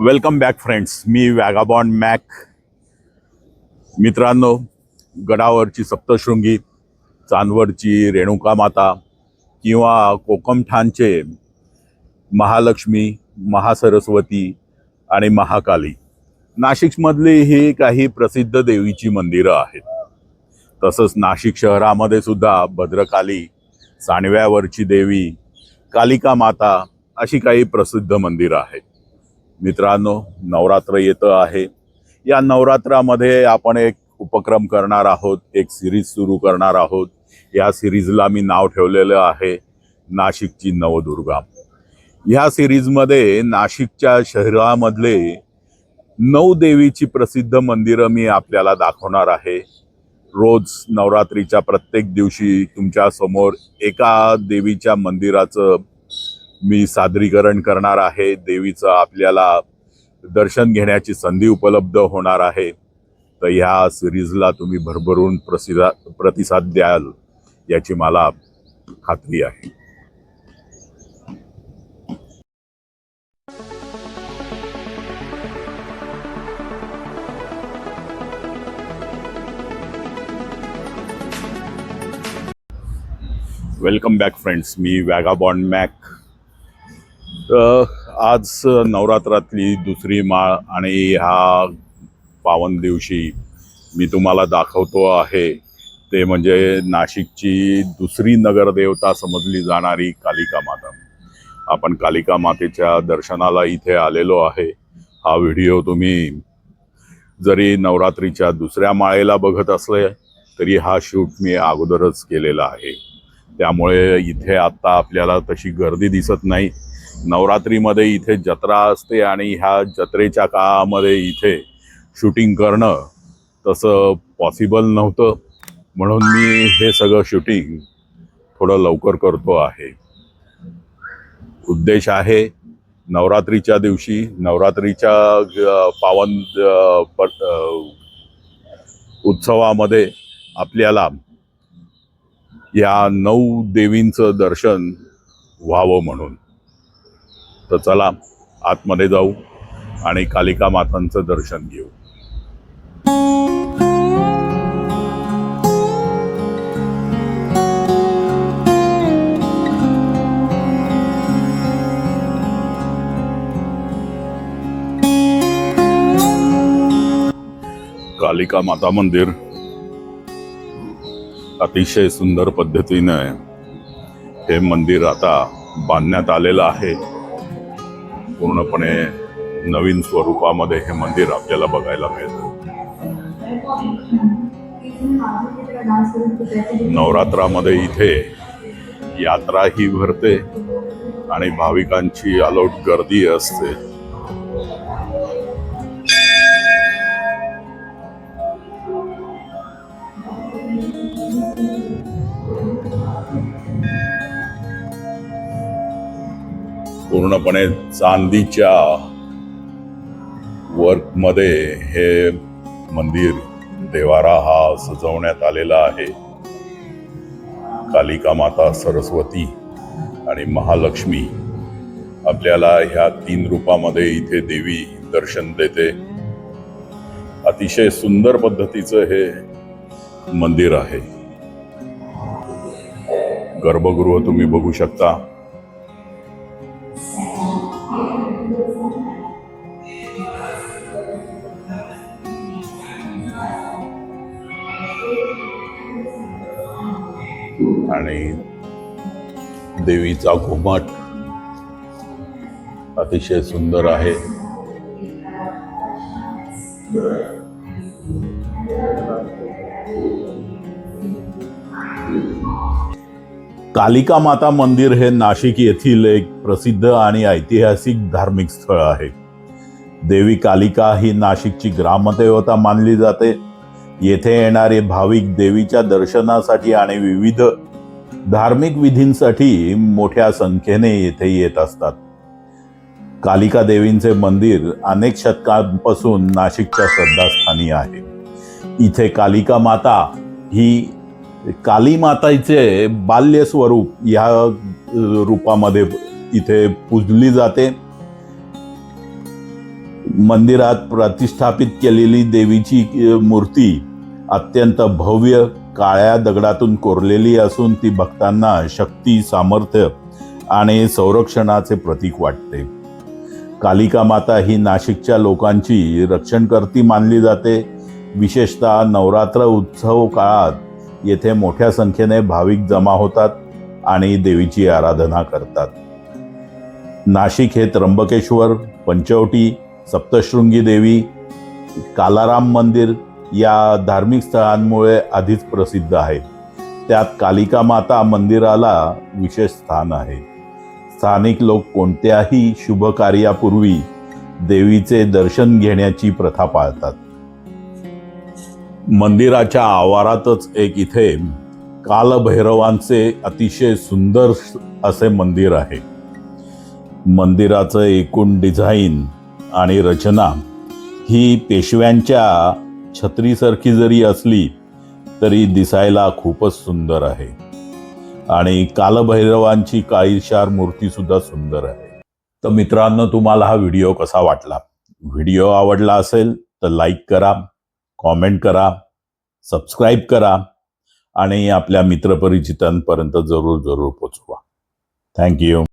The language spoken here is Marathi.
Welcome back friends. मी वॅगाबॉन्ड मॅक. मित्रांनो गडावरची सप्तशृंगी चांदवडची रेणुका माता किंवा कोकमठाणचे महालक्ष्मी महासरस्वती आणि महाकाली. नाशिकमधली ही काही प्रसिद्ध देवीची मंदिरं आहेत. तसंच नाशिक शहरामध्ये सुद्धा भद्रकाली सांडव्यावरची देवी कालिका माता अशी काही प्रसिद्ध मंदिरं आहेत. मित्रांनो नवरात्र येतं आहे. या नवरात्रामध्ये आपण एक उपक्रम करणार आहोत एक सिरीज सुरू करणार आहोत. या सिरीजला मी नाव ठेवलेलं आहे नाशिकची नवदुर्गा. ह्या सिरीजमध्ये नाशिकच्या शहरामधले नऊ देवीची प्रसिद्ध मंदिरं मी आपल्याला दाखवणार आहे. रोज नवरात्रीच्या प्रत्येक दिवशी तुमच्यासमोर एका देवीच्या मंदिराचं मी सादरीकरण करणार आहे. देवीचं आपल्याला दर्शन घेण्याची संधी उपलब्ध होणार आहे. तर ह्या सिरीजला तुम्ही भरभरून प्रसिदा प्रतिसाद द्याल याची मला खात्री आहे. वेलकम बॅक फ्रेंड्स मी वॅगाबॉन्ड मॅक. आज नवरात्रातली दुसरी माळ आणि ह्या पावन दिवशी मी तुम्हाला दाखवतो आहे. ते म्हणजे नाशिकची दुसरी नगरदेवता समजली जाणारी कालिका माता. आपण कालिका मातेच्या दर्शनाला इथे आलेलो आहे. हा व्हिडिओ तुम्ही जरी नवरात्रीच्या दुसऱ्या माळेला बघत असले तरी हा शूट मी अगोदरच केलेला आहे. त्यामुळे इथे आत्ता आपल्याला तशी गर्दी दिसत नाही. नवरात्रीमध्ये इथे जत्रा असते आणि ह्या जत्रेच्या काळामध्ये इथे शूटिंग करणं तसं पॉसिबल नव्हतं. म्हणून मी हे सगळं शूटिंग थोडं लवकर करतो आहे. उद्देश आहे नवरात्रीच्या दिवशी नवरात्रीच्या पावन उत्सवामध्ये आपल्याला या नऊ देवींचं दर्शन व्हावं म्हणून. तर चला आतमध्ये जाऊ आणि कालिका मातांचं दर्शन घेऊ. कालिका माता मंदिर अतिशय सुंदर पद्धतीनं हे मंदिर आता बांधण्यात आलेलं आहे. पूर्णपणे नवीन स्वरूपामध्ये हे मंदिर आपल्याला बघायला मिळतं. नवरात्रामध्ये इथे यात्राही भरते आणि भाविकांची अलोट गर्दी असते. पूर्णपणे चांदीच्या वर्कमध्ये हे मंदिर देवारा हा सजवण्यात आलेला आहे. कालिका माता सरस्वती आणि महालक्ष्मी आपल्याला ह्या तीन रूपामध्ये इथे देवी दर्शन देते. अतिशय सुंदर पद्धतीचं हे मंदिर आहे. गर्भगृह तुम्ही बघू शकता. आणि देवीचा घुमट अतिशय सुंदर आहे. कालिका माता मंदिर हे नाशिक येथील एक प्रसिद्ध आणि ऐतिहासिक धार्मिक स्थळ आहे. देवी कालिका ही नाशिकची ग्रामदेवता मानली जाते. येथे येणारे भाविक देवीच्या दर्शनासाठी आणि विविध धार्मिक विधींसाठी मोठ्या संख्येने येथे येत असतात. कालिका देवींचे मंदिर अनेक शतकांपासून नाशिकच्या श्रद्धास्थानी आहे. इथे कालिका माता ही काली माताचे बाल्य स्वरूप ह्या रूपामध्ये इथे पूजली जाते. मंदिरात प्रतिष्ठापित केलेली देवीची मूर्ती अत्यंत भव्य काळ्या दगडातून कोरलेली असून ती भक्तांना शक्ती सामर्थ्य आणि संरक्षणाचे प्रतीक वाटते. कालिका माता ही नाशिकच्या लोकांची रक्षणकर्ती मानली जाते. विशेषतः नवरात्र उत्सव काळात येथे मोठ्या संख्येने भाविक जमा होतात आणि देवीची आराधना करतात. नाशिक हे त्र्यंबकेश्वर पंचवटी सप्तशृंगी देवी कालाराम मंदिर या धार्मिक स्थळांमुळे आधीच प्रसिद्ध आहे. त्यात कालिका माता मंदिराला विशेष स्थान आहे. स्थानिक लोक कोणत्याही शुभ कार्यापूर्वी देवीचे दर्शन घेण्याची प्रथा पाळतात. मंदिराच्या आवारातच एक इथे कालभैरवांचे अतिशय सुंदर असे मंदिर आहे. मंदिराचं एकूण डिझाईन आणि रचना ही पेशव्यांच्या छत्रीसारखी जरी असली तरी दिसायला खूपच सुंदर आहे. आणि कालभैरवांची काळीशार मूर्ती सुद्धा सुंदर आहे. तर मित्रांनो तुम्हाला हा व्हिडिओ कसा वाटला? व्हिडिओ आवडला असेल तर लाईक करा कॉमेंट करा सबस्क्राईब करा आणि आपल्या मित्रपरिचितांपर्यंत जरूर जरूर पोचवा. थँक्यू